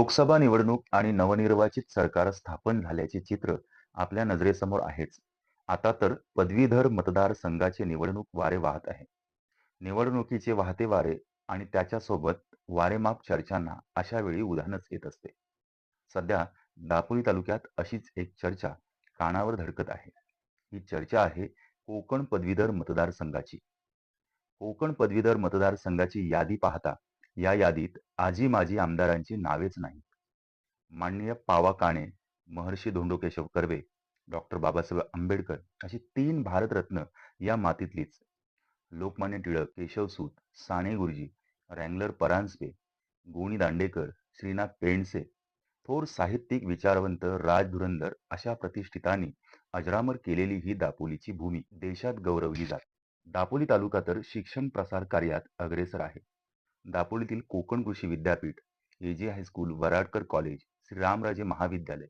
लोकसभा निवडणूक आणि नवनिर्वाचित सरकार स्थापन झाल्याचे चित्र आपल्या नजरेसमोर आहेच. आता तर पदवीधर मतदारसंघाचे निवडणूक वारे वाहत आहे. निवडणुकीचे वाहते वारे आणि त्याच्यासोबत वारेमाप चर्चांना अशा वेळी उदाहरणच येत असते. सध्या दापोली तालुक्यात अशीच एक चर्चा कानावर धडकत आहे. ही चर्चा आहे कोकण पदवीधर मतदारसंघाची. कोकण पदवीधर मतदारसंघाची यादी पाहता या यादीत आजी-माजी आमदारांची नावेच नाहीत. माननीय पावा काणे, महर्षी धोंडो केशव कर्वे, डॉक्टर बाबासाहेब आंबेडकर अशी तीन भारतरत्न या मातीतलीच. लोकमान्य टिळक, केशवसूत, साने गुरुजी, रँगलर परांजपे, गोणी दांडेकर, श्रीनाथ पेंडसे, थोर साहित्यिक, विचारवंत, राजधुरंदर अशा प्रतिष्ठितांनी अजरामर केलेली ही दापोलीची भूमी देशात गौरवली जात दापोली तालुका तर शिक्षण प्रसार कार्यात अग्रेसर आहे. दापोलीतील कोकण कृषी विद्यापीठ, ए. जे. हायस्कूल, वराडकर कॉलेज, श्रीरामराजे महाविद्यालय,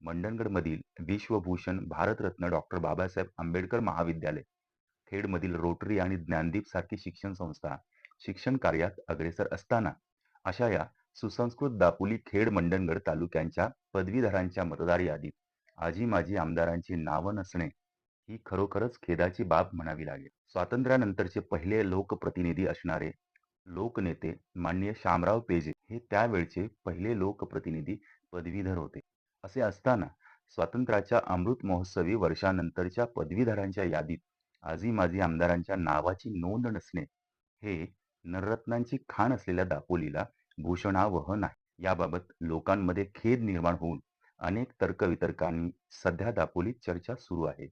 मंडणगडमधील विश्वभूषण भारतरत्न डॉक्टर बाबासाहेब आंबेडकर महाविद्यालय, खेडमधील रोटरी आणि ज्ञानदीप सारखी शिक्षण संस्था शिक्षण कार्यात अग्रेसर असताना अशा या सुसंस्कृत दापोली, खेड, मंडणगड तालुक्यांच्या पदवीधरांच्या मतदार यादीत आजी-माजी आमदारांची नावं नसणे ही खरोखरच खेदाची बाब म्हणावी लागेल. स्वातंत्र्यानंतरचे पहिले लोकप्रतिनिधी असणारे लोकनेते मान्य शामराव पेजे हे त्यावेळचे पहिले लोकप्रतिनिधी पदवीधर होते. असे असताना स्वातंत्र्याच्या अमृत महोत्सवी वर्षानंतरच्या पदवीधरांच्या यादीत आजी-माजी आमदारांच्या नावाची नोंद नसणे हे नररत्नांची खाण असलेल्या दापोलीला भूषणावह नाही. याबाबत लोकांमध्ये खेद निर्माण होऊन अनेक तर्कवितर्कांनी सध्या दापोलीत चर्चा सुरू आहे.